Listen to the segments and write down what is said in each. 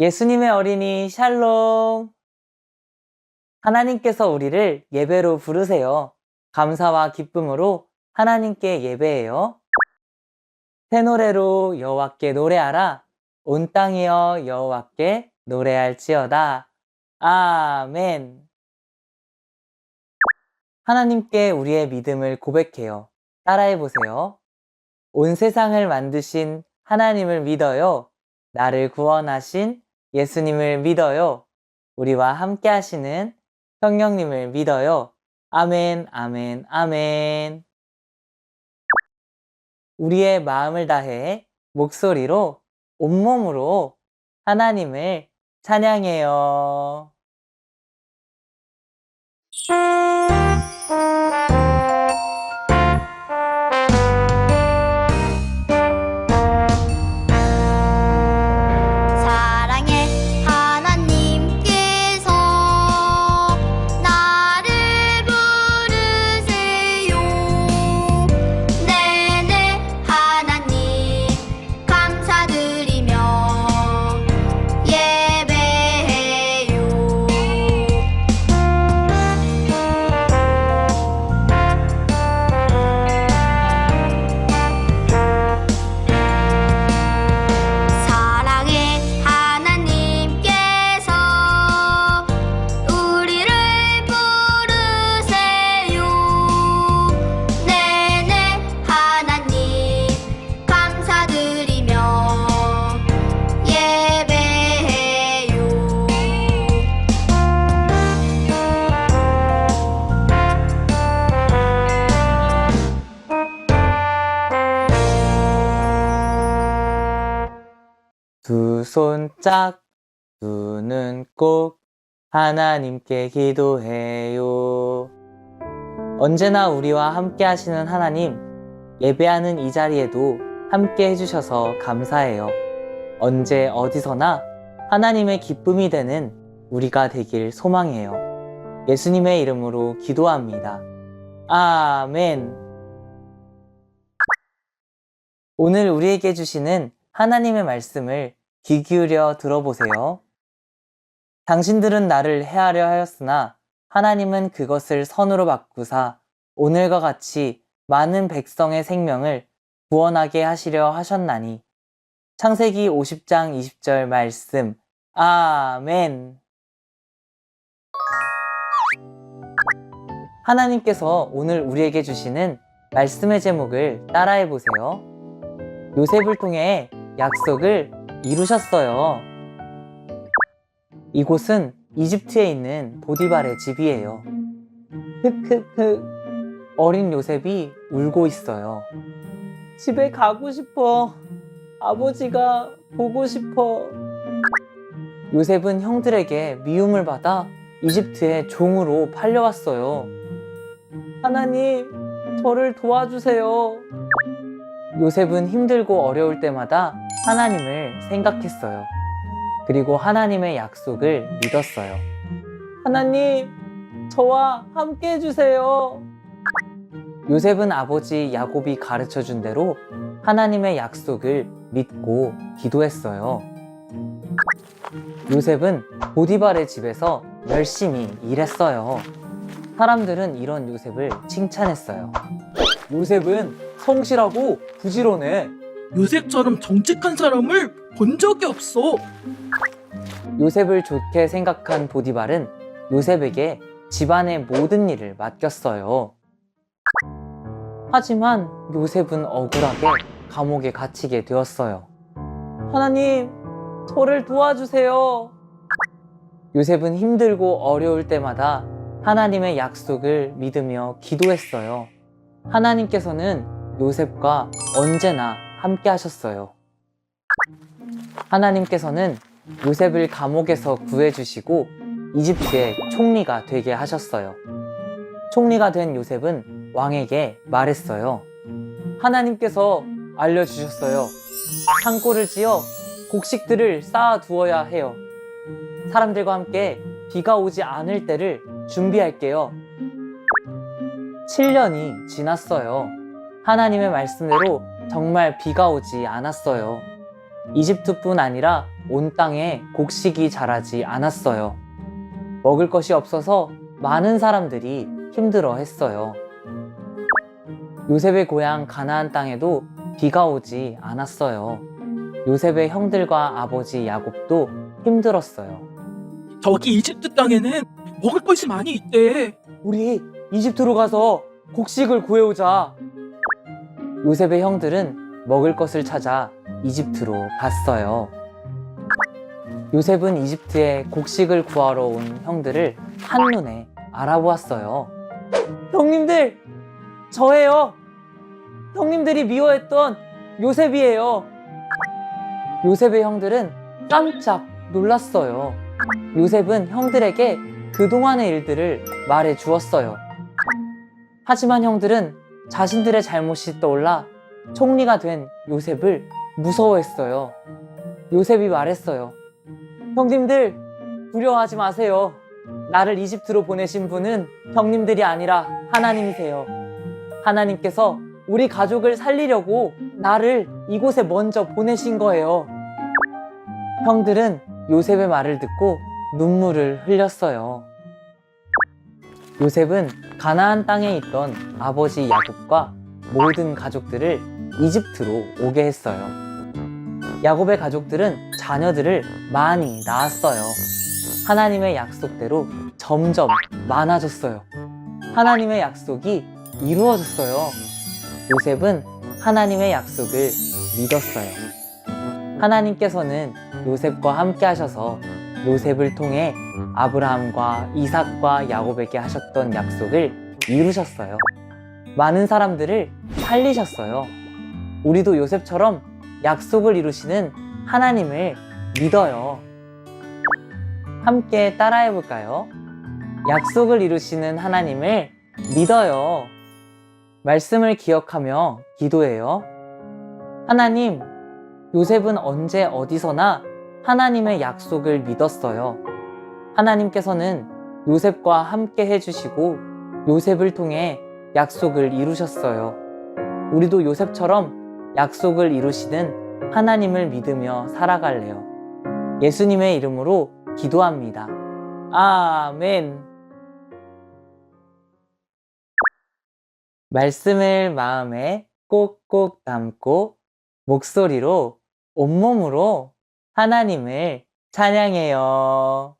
예수님의 어린이 샬롬. 하나님께서 우리를 예배로 부르세요. 감사와 기쁨으로 하나님께 예배해요. 새 노래로 여호와께 노래하라. 온 땅이여 여호와께 노래할지어다. 아멘. 하나님께 우리의 믿음을 고백해요. 따라해 보세요. 온 세상을 만드신 하나님을 믿어요. 나를 구원하신 예수님을 믿어요. 우리와 함께 하시는 성령님을 믿어요. 아멘, 아멘, 아멘. 우리의 마음을 다해 목소리로 온몸으로 하나님을 찬양해요. 손 짝, 두눈꼭 하나님께 기도해요. 언제나 우리와 함께 하시는 하나님, 예배하는 이 자리에도 함께 해주셔서 감사해요. 언제 어디서나 하나님의 기쁨이 되는 우리가 되길 소망해요. 예수님의 이름으로 기도합니다. 아멘. 오늘 우리에게 주시는 하나님의 말씀을 귀 기울여 들어보세요. 당신들은 나를 해하려 하였으나 하나님은 그것을 선으로 바꾸사 오늘과 같이 많은 백성의 생명을 구원하게 하시려 하셨나니. 창세기 50장 20절 말씀. 아멘. 하나님께서 오늘 우리에게 주시는 말씀의 제목을 따라해 보세요. 요셉을 통해 약속을 이루셨어요. 이곳은 이집트에 있는 보디발의 집이에요. 흑흑흑 어린 요셉이 울고 있어요. 집에 가고 싶어. 아버지가 보고 싶어. 요셉은 형들에게 미움을 받아 이집트의 종으로 팔려왔어요. 하나님, 저를 도와주세요. 요셉은 힘들고 어려울 때마다 하나님을 생각했어요. 그리고 하나님의 약속을 믿었어요. 하나님, 저와 함께 해주세요. 요셉은 아버지 야곱이 가르쳐 준 대로 하나님의 약속을 믿고 기도했어요. 요셉은 보디발의 집에서 열심히 일했어요. 사람들은 이런 요셉을 칭찬했어요. 요셉은 성실하고 부지런해. 요셉처럼 정직한 사람을 본 적이 없어. 요셉을 좋게 생각한 보디발은 요셉에게 집안의 모든 일을 맡겼어요. 하지만 요셉은 억울하게 감옥에 갇히게 되었어요. 하나님, 저를 도와주세요. 요셉은 힘들고 어려울 때마다 하나님의 약속을 믿으며 기도했어요. 하나님께서는 요셉과 언제나 함께 하셨어요. 하나님께서는 요셉을 감옥에서 구해주시고 이집트의 총리가 되게 하셨어요. 총리가 된 요셉은 왕에게 말했어요. 하나님께서 알려주셨어요. 창고를 지어 곡식들을 쌓아 두어야 해요. 사람들과 함께 비가 오지 않을 때를 준비할게요. 7년이 지났어요. 하나님의 말씀대로 정말 비가 오지 않았어요. 이집트뿐 아니라 온 땅에 곡식이 자라지 않았어요. 먹을 것이 없어서 많은 사람들이 힘들어 했어요. 요셉의 고향 가나안 땅에도 비가 오지 않았어요. 요셉의 형들과 아버지 야곱도 힘들었어요. 저기 이집트 땅에는 먹을 것이 많이 있대. 우리 이집트로 가서 곡식을 구해오자. 요셉의 형들은 먹을 것을 찾아 이집트로 갔어요. 요셉은 이집트에 곡식을 구하러 온 형들을 한눈에 알아보았어요. 형님들, 저예요. 형님들이 미워했던 요셉이에요. 요셉의 형들은 깜짝 놀랐어요. 요셉은 형들에게 그동안의 일들을 말해 주었어요. 하지만 형들은 자신들의 잘못이 떠올라 총리가 된 요셉을 무서워했어요. 요셉이 말했어요. 형님들, 두려워하지 마세요. 나를 이집트로 보내신 분은 형님들이 아니라 하나님이세요. 하나님께서 우리 가족을 살리려고 나를 이곳에 먼저 보내신 거예요. 형들은 요셉의 말을 듣고 눈물을 흘렸어요. 요셉은 가나안 땅에 있던 아버지 야곱과 모든 가족들을 이집트로 오게 했어요. 야곱의 가족들은 자녀들을 많이 낳았어요. 하나님의 약속대로 점점 많아졌어요. 하나님의 약속이 이루어졌어요. 요셉은 하나님의 약속을 믿었어요. 하나님께서는 요셉과 함께 하셔서 요셉을 통해 아브라함과 이삭과 야곱에게 하셨던 약속을 이루셨어요. 많은 사람들을 살리셨어요. 우리도 요셉처럼 약속을 이루시는 하나님을 믿어요. 함께 따라해 볼까요? 약속을 이루시는 하나님을 믿어요. 말씀을 기억하며 기도해요. 하나님, 요셉은 언제 어디서나 하나님의 약속을 믿었어요. 하나님께서는 요셉과 함께 해주시고 요셉을 통해 약속을 이루셨어요. 우리도 요셉처럼 약속을 이루시는 하나님을 믿으며 살아갈래요. 예수님의 이름으로 기도합니다. 아멘. 말씀을 마음에 꼭꼭 담고 목소리로 온몸으로 하나님을 찬양해요.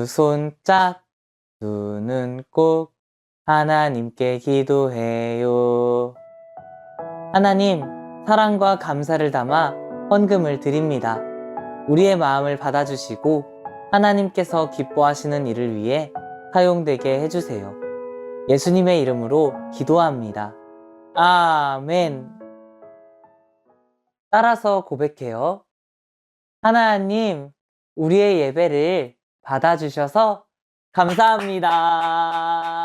두 손 짝, 두 눈 꼭 하나님께 기도해요. 하나님, 사랑과 감사를 담아 헌금을 드립니다. 우리의 마음을 받아주시고 하나님께서 기뻐하시는 일을 위해 사용되게 해주세요. 예수님의 이름으로 기도합니다. 아멘. 따라서 고백해요. 하나님, 우리의 예배를 받아주셔서 감사합니다.